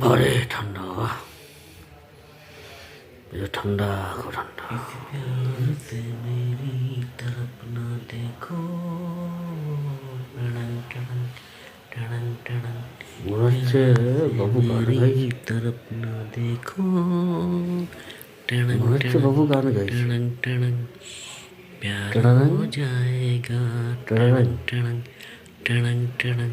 বারে ঠান্ডা বাবা ঠান্ডা ঠান্ডা। মনে হচ্ছে বাবু গান গাইছে তরফ না দেখো মনে হচ্ছে বাবু গান গাইছে প্যার হো জায়গা টড়ং টড়ং টড়ং টড়ং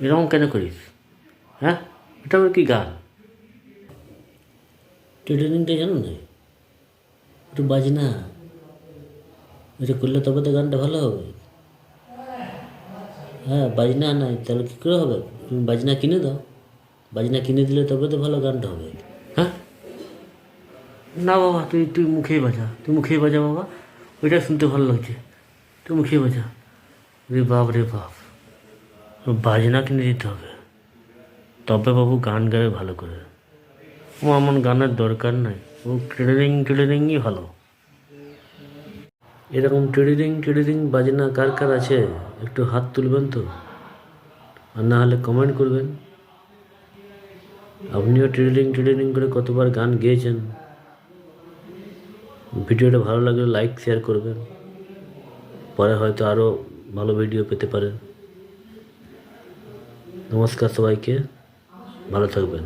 এরকম কেন করিস? হ্যাঁ? এটা আবার কি গান? টিড়িংটা জানো না? একটু বাজনা এটা করলে তবে তো গানটা ভালো হবে। হ্যাঁ বাজনা নাই তাহলে কী করে হবে? তুমি বাজনা কিনে দাও। বাজনা কিনে দিলে তবে তো ভালো গানটা হবে। হ্যাঁ? না বাবা, তুই তুই মুখেই বাজা। তুই মুখেই বাজা বাবা। ওইটা শুনতে ভালো লাগছে। তুই মুখেই বাজা। রে বাপ রে বাপ। বাজনা কিনে দিতে হবে। তবে বাবু গান গাবে ভালো করে। ও এমন গানের দরকার নাই। ও ট্রেডিং ট্রেডিংই ভালো। এরকম ট্রেডিং ট্রেডিং বাজনা কার কার আছে? একটু হাত তুলবেন তো। আর না হলে কমেন্ট করবেন। আপনিও ট্রেডিং ট্রেডিং করে কতবার গান গেয়েছেন। ভিডিওটা ভালো লাগলে লাইক শেয়ার করবেন। পরে হয়তো আরও ভালো ভিডিও পেতে পারেন। নমস্কার সবাইকে ভালো থাকবেন।